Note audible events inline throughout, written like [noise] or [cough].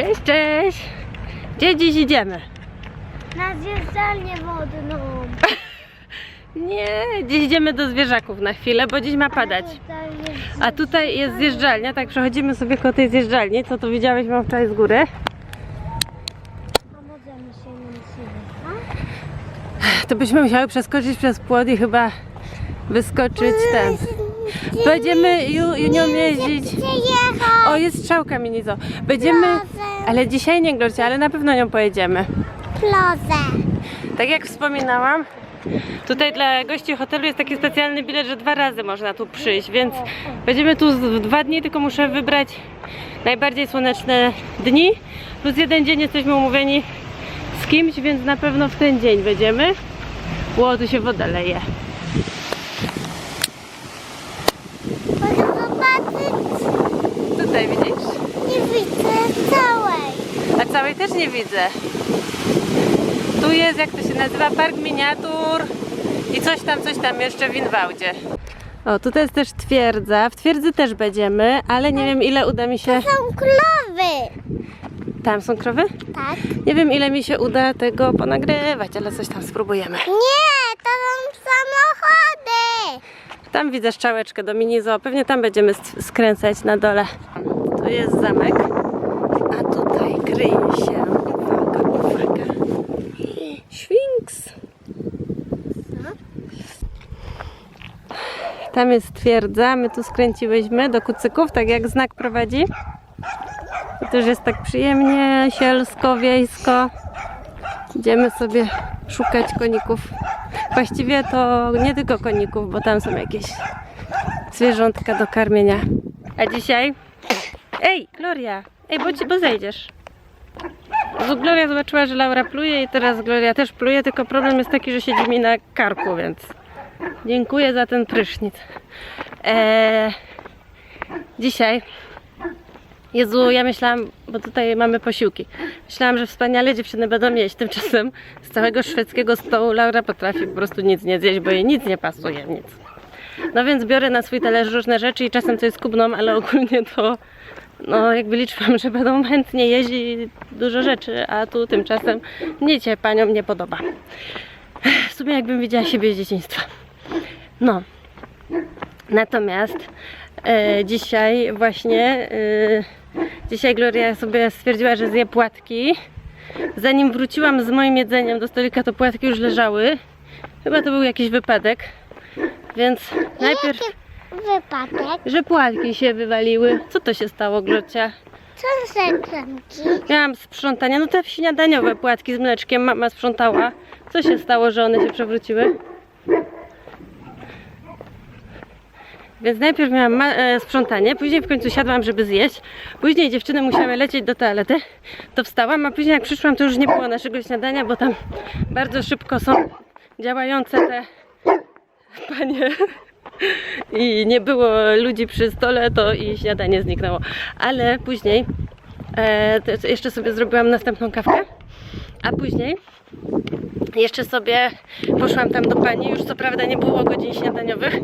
Cześć, cześć! Gdzie dziś idziemy? Na zjeżdżalnię wodną. [laughs] Nie, dziś idziemy do zwierzaków na chwilę, bo dziś ma padać. A tutaj jest zjeżdżalnia, tak przechodzimy sobie koło tej zjeżdżalni, co tu widziałeś mam wczoraj z góry. A możemy się nim siły, To byśmy musiały przeskoczyć przez płot i chyba wyskoczyć ten. Będziemy ju, Junią jeździć. O, jest strzałka minizo. Będziemy, ale dzisiaj nie Glorcia, ale na pewno nią pojedziemy. Plozę. Tak jak wspominałam, tutaj dla gości hotelu jest taki specjalny bilet, że dwa razy można tu przyjść, więc będziemy tu w dwa dni, tylko muszę wybrać najbardziej słoneczne dni, plus jeden dzień jesteśmy umówieni z kimś, więc na pewno w ten dzień będziemy. Ło, tu się woda leje. Mogę zobaczyć? Tutaj widzisz? Nie widzę całej. A całej też nie widzę. Tu jest, jak to się nazywa, park miniatur i coś tam, coś tam jeszcze w Inwałdzie. O, tutaj jest też twierdza. W twierdzy też będziemy, ale nie wiem ile uda mi się... Są królowy. Tam są krowy? Tak? Nie wiem ile mi się uda tego ponagrywać, ale coś tam spróbujemy. Nie, to są samochody. Tam widzę szczałeczkę do minizo, pewnie tam będziemy sk- skręcać na dole. Tu jest zamek, kryje się, uwaga, uwaga, Świnks. Tam jest twierdza, my tu skręciłyśmy do kucyków, tak jak znak prowadzi. I też jest tak przyjemnie, sielsko, wiejsko. Idziemy sobie szukać koników. Właściwie to nie tylko koników, bo tam są jakieś zwierzątka do karmienia. A dzisiaj? Ej, Gloria! Ej, bo, ci, bo zejdziesz. Gloria zobaczyła, że Laura pluje i teraz Gloria też pluje, tylko problem jest taki, że siedzi mi na karku, więc dziękuję za ten prysznic. Eee, dzisiaj Jezu, ja myślałam, bo tutaj mamy posiłki. Myślałam, że wspaniale dziewczyny będą jeść. Tymczasem z całego szwedzkiego stołu Laura potrafi po prostu nic nie zjeść, bo jej nic nie pasuje, nic. No więc biorę na swój talerz różne rzeczy i czasem coś skubną, ale ogólnie to no jakby liczyłam, że będą chętnie i dużo rzeczy, a tu tymczasem nic się paniom nie podoba. W sumie jakbym widziała siebie z dzieciństwa. No. Natomiast e, dzisiaj właśnie e, dzisiaj Gloria sobie stwierdziła, że zje płatki. Zanim wróciłam z moim jedzeniem do stolika, to płatki już leżały. Chyba to był jakiś wypadek. Więc najpierw, Wypadek. że płatki się wywaliły. Co to się stało, Glocia? Co za klamki? Miałam sprzątanie, no te śniadaniowe płatki z mleczkiem mama sprzątała. Co się stało, że one się przewróciły? Więc najpierw miałam e, sprzątanie, później w końcu siadłam, żeby zjeść. Później dziewczyny musiały lecieć do toalety. To wstałam, a później jak przyszłam, to już nie było naszego śniadania, bo tam bardzo szybko są działające te panie. I nie było ludzi przy stole, to i śniadanie zniknęło. Ale później e, jeszcze sobie zrobiłam następną kawkę, a później jeszcze sobie poszłam tam do pani, już co prawda nie było godzin śniadaniowych,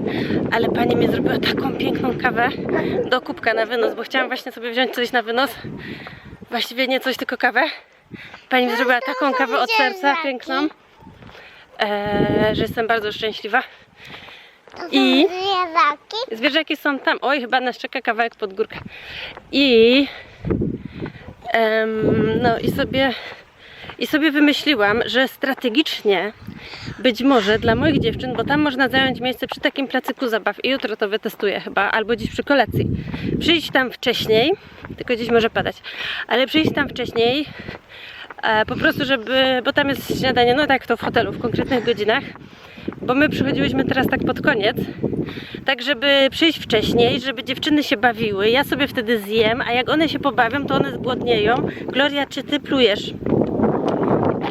ale pani mi zrobiła taką piękną kawę do kubka na wynos, bo chciałam właśnie sobie wziąć coś na wynos. Właściwie nie coś, tylko kawę. Pani mi zrobiła taką kawę od serca, piękną, e, że jestem bardzo szczęśliwa. I Zwierzaki? zwierzaki są tam. Oj, chyba nas czeka kawałek pod górkę. I em, no i sobie i sobie wymyśliłam, że strategicznie być może dla moich dziewczyn, bo tam można zająć miejsce przy takim placyku zabaw i jutro to wytestuję chyba, albo dziś przy kolacji. Przyjść tam wcześniej, tylko dziś może padać, ale przyjść tam wcześniej e, po prostu, żeby, bo tam jest śniadanie, no tak to w hotelu, w konkretnych godzinach, bo my przychodziłyśmy teraz tak pod koniec, tak żeby przyjść wcześniej, żeby dziewczyny się bawiły, ja sobie wtedy zjem, a jak one się pobawią, to one zgłodnieją. Gloria, czy ty plujesz?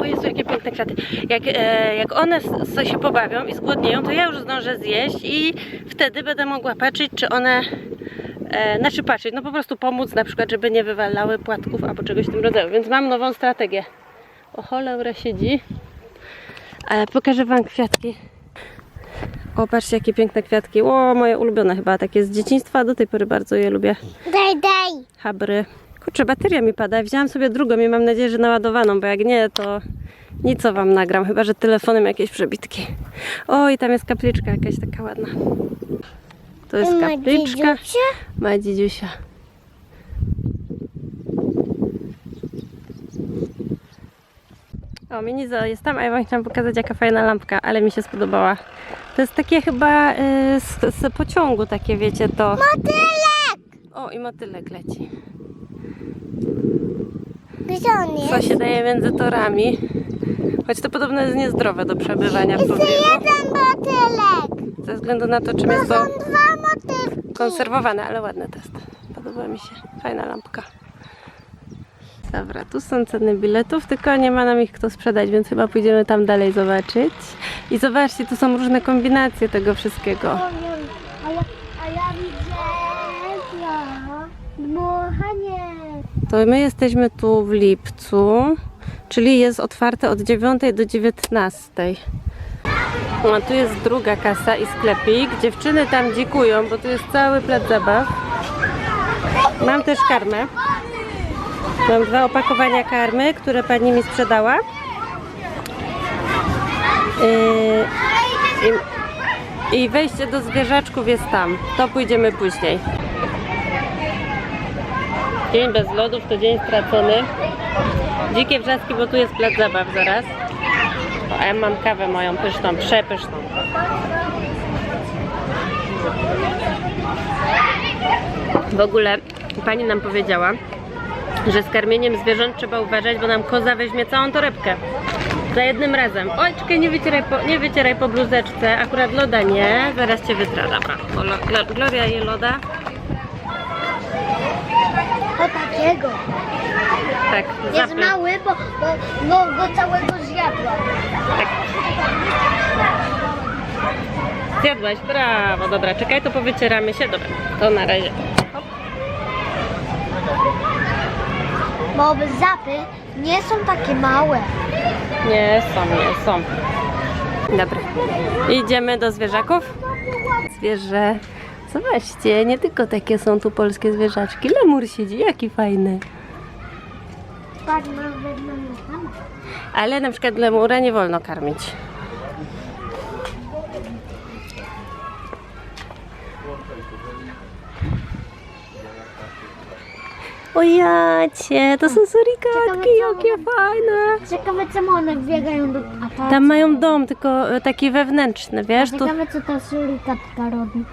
O Jezu, jakie piękne kwiaty. Jak, e, jak one się pobawią i zgłodnieją, to ja już zdążę zjeść i wtedy będę mogła patrzeć, czy one... E, znaczy patrzeć, no po prostu pomóc na przykład, żeby nie wywalały płatków albo czegoś w tym rodzaju. Więc mam nową strategię. O, Laura siedzi. Ale pokażę Wam kwiatki. O, patrzcie, jakie piękne kwiatki. O, moje ulubione chyba, takie z dzieciństwa. Do tej pory bardzo je lubię. Daj, daj. Habry, Kurczę, bateria mi pada. Wzięłam sobie drugą i mam nadzieję, że naładowaną, bo jak nie, to nic o wam nagram, chyba że telefonem jakieś przebitki. O, i tam jest kapliczka jakaś taka ładna. To jest Ma kapliczka. dzidziusia? Ma dzidziusia. O, Minizo jest tam, a ja wam chciałam pokazać jaka fajna lampka, ale mi się spodobała. To jest takie chyba y, z, z pociągu takie, wiecie, to... Motylek! O, i motylek leci. Gdzie on jest? Co się daje między torami. Choć to podobno jest niezdrowe do przebywania w Jest pobliżu. jeden motylek! Ze względu na to, czym jest to Są dwa motylki. konserwowane, ale ładny test. Podoba mi się. Fajna lampka. Dobra, tu są ceny biletów, tylko nie ma nam ich kto sprzedać, więc chyba pójdziemy tam dalej zobaczyć. I zobaczcie, tu są różne kombinacje tego wszystkiego. A ja, a ja widzę ja. dmuchanie. To my jesteśmy tu w lipcu, czyli jest otwarte od 9 do 19. A tu jest druga kasa i sklepik. Dziewczyny tam dzikują, bo tu jest cały plac zabaw. Mam też karmę. Mam dwa opakowania karmy, które pani mi sprzedała. Yy, i, I wejście do zwierzaczków jest tam. To pójdziemy później. Dzień bez lodów to dzień stracony. Dzikie wrzaski, bo tu jest plac zabaw zaraz. O, ja mam kawę moją pyszną, przepyszną. W ogóle pani nam powiedziała, że z karmieniem zwierząt trzeba uważać, bo nam koza weźmie całą torebkę. Za jednym razem. Oj, czekaj, nie wycieraj po, nie wycieraj po bluzeczce. Akurat loda nie. Zaraz cię wytra, dobra. Bo lo, Glo- Gloria je loda. O takiego. Tak, Jest zapy- mały, bo, bo, bo go całego zjadłam. Tak. Zjadłaś, brawo, dobra, czekaj, to powycieramy się, dobra, to na razie. Hop. Bo zapy nie są takie małe. Nie są, nie są. Dobra, idziemy do zwierzaków. Zwierzę, zobaczcie, nie tylko takie są tu polskie zwierzaczki, lemur siedzi, jaki fajny. Ale na przykład lemura nie wolno karmić. O jacie, to są surikatki, Ciekawe, co jakie fajne. Ciekawe czemu one biegają do... A ta... Tam mają dom, tylko e, taki wewnętrzny, wiesz? Tu, Ciekawe co ta surikatka robi.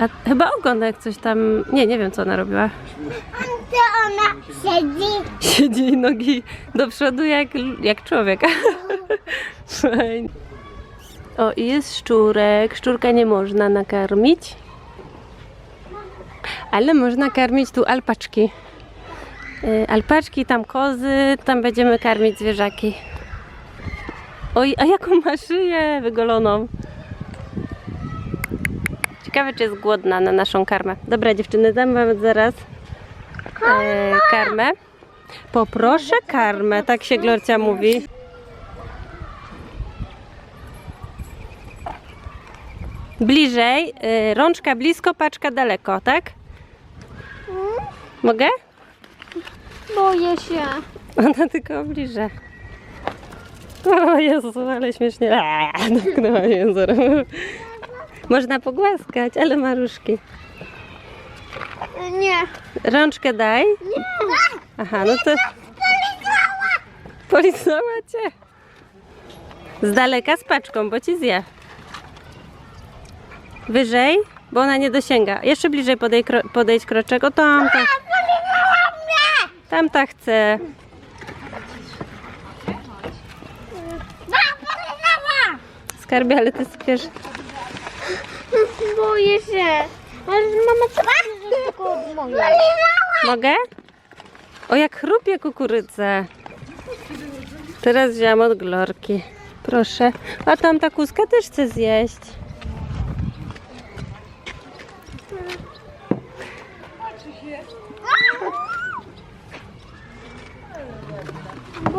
a, chyba ogonek coś tam, nie, nie wiem co ona robiła. Gdzie ona siedzi? Siedzi nogi do przodu jak, jak człowiek. [laughs] Fajnie. O, i jest szczurek. Szczurka nie można nakarmić. Ale można karmić tu alpaczki. Y, Alpaczki, tam kozy, tam będziemy karmić zwierzaki. Oj, a jaką ma szyję wygoloną. Ciekawe, czy jest głodna na naszą karmę. Dobra, dziewczyny, dam wam zaraz e, karmę. Poproszę karmę, tak się Glorcia mówi. Bliżej, y, rączka blisko, paczka daleko, tak? Mogę? Boję się. Ona tylko bliżej. O Jezu, ale śmiesznie. Aaa, Dotknęła język. Można pogłaskać, ale maruszki. Nie. Rączkę daj. Nie. Aha, no to... Polizała cię. Z daleka z paczką, bo ci zje. Wyżej, bo ona nie dosięga. Jeszcze bliżej podej, kro, podejdź kroczek. O tam, tam. Tam ta chce. Skarbie, ale ty sypiesz. Boję się. Ale mama co tylko. Mogę? O, jak chrupie kukurydzę. Teraz wziąłam od Glorki. Proszę. A tam ta kuska też chce zjeść.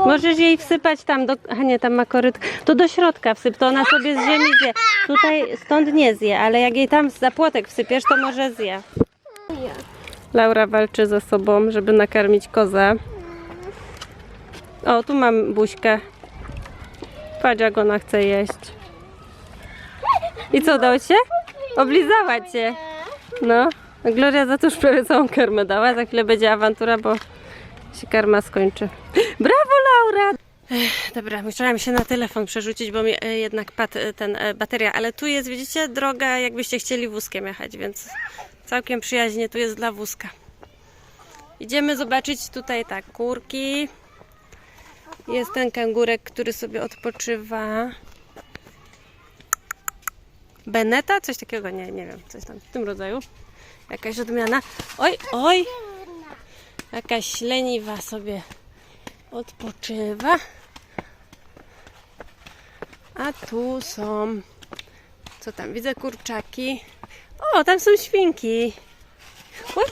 Możesz jej wsypać tam do... A nie, tam ma koryt. To do środka wsyp, to ona sobie z ziemi zje. Tutaj stąd nie zje, ale jak jej tam za płotek wsypiesz, to może zje. Laura walczy ze sobą, żeby nakarmić kozę. O, tu mam buźkę. Patrz, jak ona chce jeść. I co, udało się? Oblizała cię. No, Gloria za to już prawie całą karmę dała. Za chwilę będzie awantura, bo się karma skończy. Laura! Ech, Dobra, musiałam się na telefon przerzucić, bo mi e, jednak padł e, ten e, bateria, ale tu jest, widzicie, droga, jakbyście chcieli wózkiem jechać, więc całkiem przyjaźnie tu jest dla wózka. Idziemy zobaczyć tutaj tak, kurki. Jest ten kangurek, który sobie odpoczywa. Beneta? Coś takiego? Nie, nie wiem, coś tam w tym rodzaju. Jakaś odmiana. Oj, oj! Jakaś leniwa sobie odpoczywa. A tu są. Co tam? Widzę kurczaki. O, tam są świnki. Oj,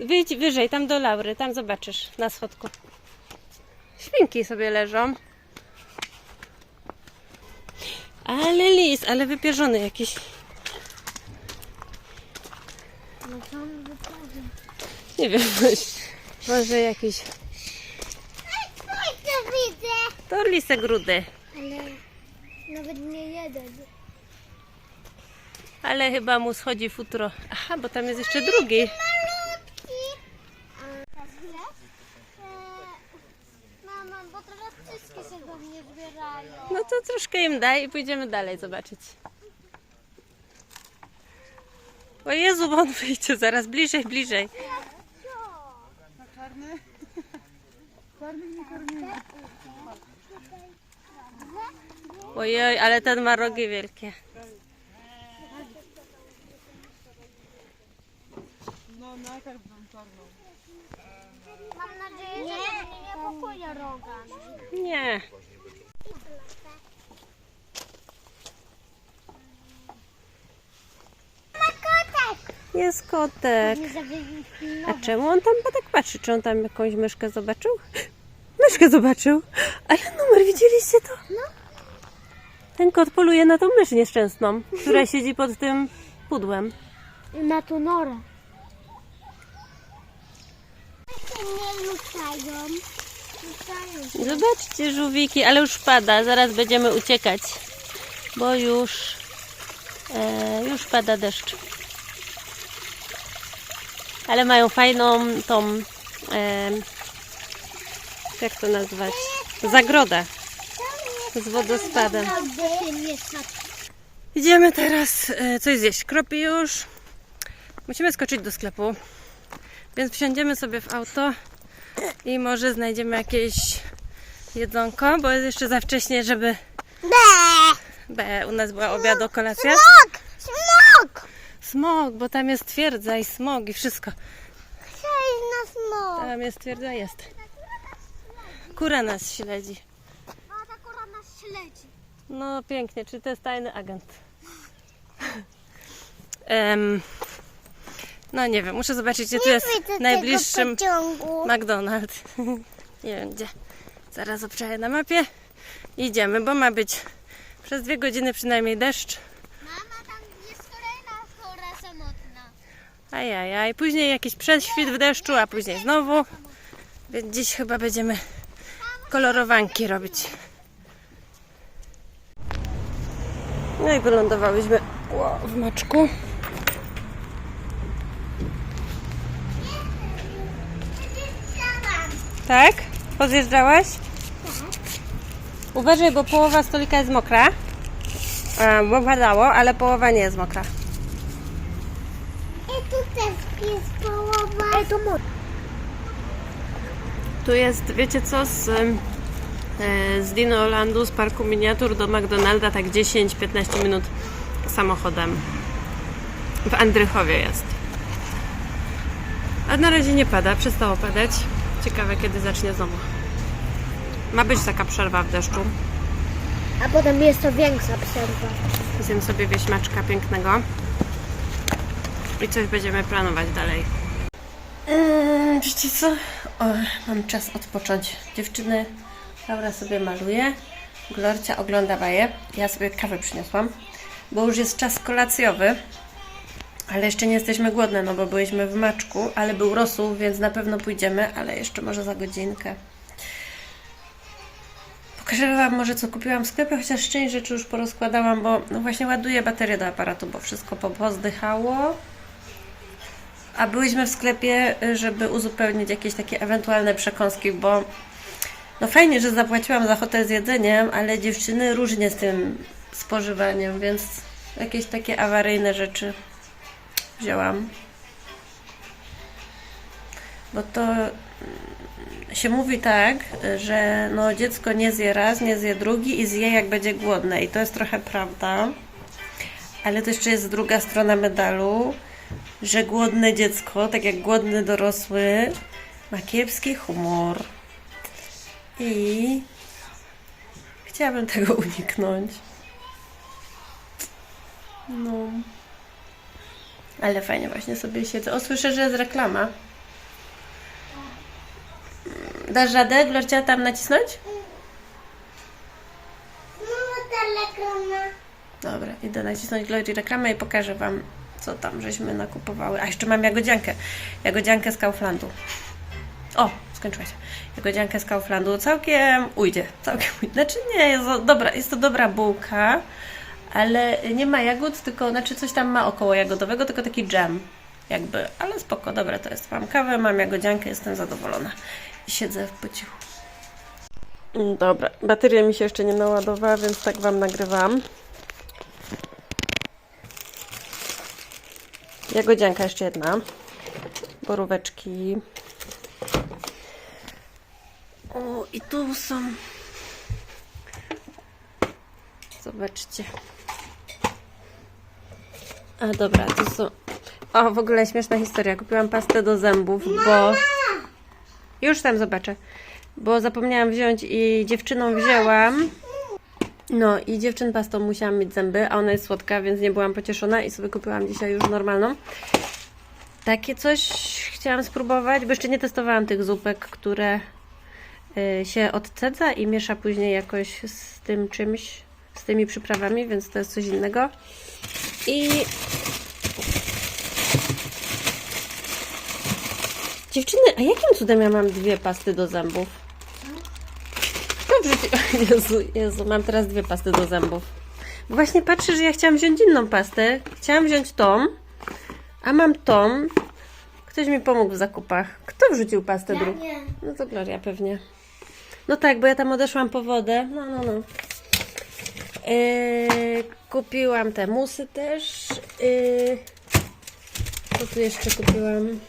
wyjdź wyżej, tam do Laury, tam zobaczysz na schodku. Świnki sobie leżą. Ale lis, ale wypierzony jakiś. Nie wiem, [laughs] może jakiś. To lisek grudy. Ale nawet nie jeden. Ale chyba mu schodzi futro. Aha, bo tam jest jeszcze drugi. Malutki. Mama, bo teraz wszystkie się do mnie zbierają. No to troszkę im daj i pójdziemy dalej zobaczyć. O Jezu, bo on wyjdzie zaraz bliżej, bliżej. [laughs] Ojej, ale ten ma rogi wielkie. Mam nadzieję, że nie pokuje roga. Nie. Ma kotek. Jest kotek. A czemu on tam tak patrzy? Czy on tam jakąś myszkę zobaczył? [laughs] Myszkę zobaczył. Ale numer, widzieliście to? Ten kot poluje na tą mysz nieszczęsną, która [laughs] siedzi pod tym pudłem. Na tą norę. Nie lutają. Zobaczcie żółwiki, ale już pada, zaraz będziemy uciekać, bo już, e, już pada deszcz. Ale mają fajną tą, e, jak to nazwać, zagrodę z wodospadem. Idziemy teraz e, coś zjeść. Kropi już. Musimy skoczyć do sklepu. Więc wsiądziemy sobie w auto i może znajdziemy jakieś jedzonko, bo jest jeszcze za wcześnie, żeby B, u nas była obiado, kolacja. Smok! Smok! Smog, bo tam jest twierdza i smog i wszystko. Cześć na smok. Tam jest twierdza, jest. Kura nas śledzi. No pięknie, czy to jest tajny agent? Em, no nie wiem, muszę zobaczyć, gdzie tu jest najbliższym pociągu. McDonald's. [laughs] nie wiem gdzie. Zaraz obczaję na mapie. Idziemy, bo ma być przez dwie godziny przynajmniej deszcz. Mama, tam jest kolejna kura samotna. Ajajaj, później jakiś prześwit w deszczu, a później znowu. Więc dziś chyba będziemy kolorowanki robić. No i wylądowałyśmy w maczku. Tak? Pozjeżdżałaś? Uważaj, bo połowa stolika jest mokra. A, bo padało, ale połowa nie jest mokra. I tu też jest połowa. Mój. Tu jest, wiecie co, z, ym, e, z Dinolandu, z parku miniatur do McDonalda, tak 10-15 minut samochodem. W Andrychowie jest. A na razie nie pada, przestało padać. Ciekawe, kiedy zacznie znowu. Ma być taka przerwa w deszczu. A potem jest to większa przerwa. Zjem sobie wieśmaczka pięknego. I coś będziemy planować dalej. Eee, wiecie co? O, mam czas odpocząć. Dziewczyny, Laura sobie maluje. Glorcia ogląda baję. Ja sobie kawę przyniosłam, bo już jest czas kolacjowy. Ale jeszcze nie jesteśmy głodne, no bo byliśmy w maczku, ale był rosół, więc na pewno pójdziemy, ale jeszcze może za godzinkę. Pokażę Wam może co kupiłam w sklepie, chociaż część rzeczy już porozkładałam, bo no właśnie ładuję baterię do aparatu, bo wszystko po- pozdychało. A byliśmy w sklepie, y, żeby uzupełnić jakieś takie ewentualne przekąski, bo no fajnie, że zapłaciłam za hotel z jedzeniem, ale dziewczyny różnie z tym spożywaniem, więc jakieś takie awaryjne rzeczy wzięłam. Bo to mm, się mówi tak, że no dziecko nie zje raz, nie zje drugi i zje jak będzie głodne. I to jest trochę prawda. Ale to jeszcze jest druga strona medalu, że głodne dziecko, tak jak głodny dorosły, ma kiepski humor. I chciałabym tego uniknąć. No. Ale fajnie właśnie sobie siedzę. O, słyszę, że jest reklama. Dasz radę, Glorcia, tam nacisnąć? Telegrama. Dobra, idę nacisnąć Glory reklamę i pokażę Wam, co tam żeśmy nakupowały. A jeszcze mam jagodziankę. Jagodziankę z Kauflandu. O, skończyła się. Jagodziankę z Kauflandu. Całkiem ujdzie. Całkiem ujdzie. Znaczy nie, jest to dobra, jest to dobra bułka, ale nie ma jagód, tylko, znaczy coś tam ma około jagodowego, tylko taki dżem. Jakby, ale spoko, dobra to jest. Mam kawę, mam jagodziankę, jestem zadowolona. I siedzę po cichu. Mm, Dobra, bateria mi się jeszcze nie naładowała, więc tak Wam nagrywam. Jagodzianka jeszcze jedna. Boróweczki. O, i tu są. Zobaczcie. A dobra, to są. O, w ogóle śmieszna historia. Kupiłam pastę do zębów, bo. Już tam zobaczę. Bo zapomniałam wziąć i dziewczyną wzięłam. No i dziewczyn pastą musiałam mieć zęby, a ona jest słodka, więc nie byłam pocieszona i sobie kupiłam dzisiaj już normalną. Takie coś chciałam spróbować, bo jeszcze nie testowałam tych zupek, które się odcedza i miesza później jakoś z tym czymś, z tymi przyprawami, więc to jest coś innego. I dziewczyny, a jakim cudem ja mam dwie pasty do zębów? Dobrze, [laughs] Jezu, Jezu, mam teraz dwie pasty do zębów. Bo właśnie patrzę, że ja chciałam wziąć inną pastę. Chciałam wziąć tą, a mam tą. Ktoś mi pomógł w zakupach. Kto wrzucił pastę drugą? Nie. No to Gloria pewnie. No tak, bo ja tam odeszłam po wodę. No, no, no. Yy, kupiłam te musy też. Yy, co tu jeszcze kupiłam?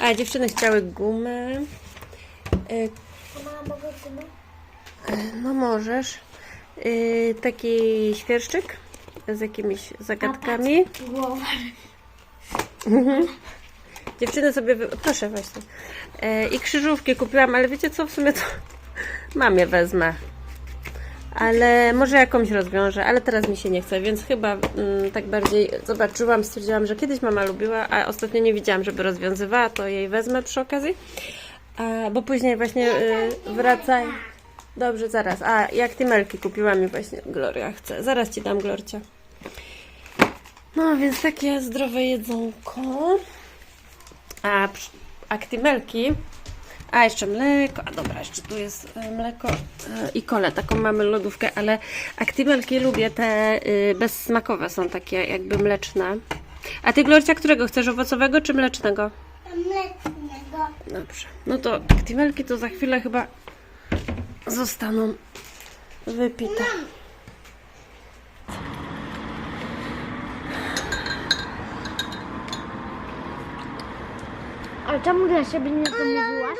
A, dziewczyny chciały gumę. Yy, Mama, mogę gumę? no możesz. Yy, taki świerszczyk z jakimiś zagadkami. Głowa. Dziewczyny sobie. Wy... Proszę właśnie. Yy, I krzyżówki kupiłam, ale wiecie co? W sumie to [laughs] mam je wezmę. Ale może jakąś rozwiążę, ale teraz mi się nie chce, więc chyba mm, tak bardziej zobaczyłam, stwierdziłam, że kiedyś mama lubiła, a ostatnio nie widziałam, żeby rozwiązywała, to jej wezmę przy okazji. A, bo później właśnie y, wracaj. Dobrze, zaraz. A, jak ty melki kupiłam i właśnie Gloria chce. Zaraz ci dam, Glorcia. No, więc takie zdrowe jedzonko. A, aktymelki. A, jeszcze mleko. A dobra, jeszcze tu jest e, mleko e, i kole. Taką mamy lodówkę, ale aktymelki lubię. Te y, bezsmakowe są takie jakby mleczne. A ty, Glorcia, którego chcesz? Owocowego czy mlecznego? Mlecznego. Dobrze. No to aktymelki to za chwilę chyba zostaną wypite. Ale czemu dla siebie nie to mówiłaś?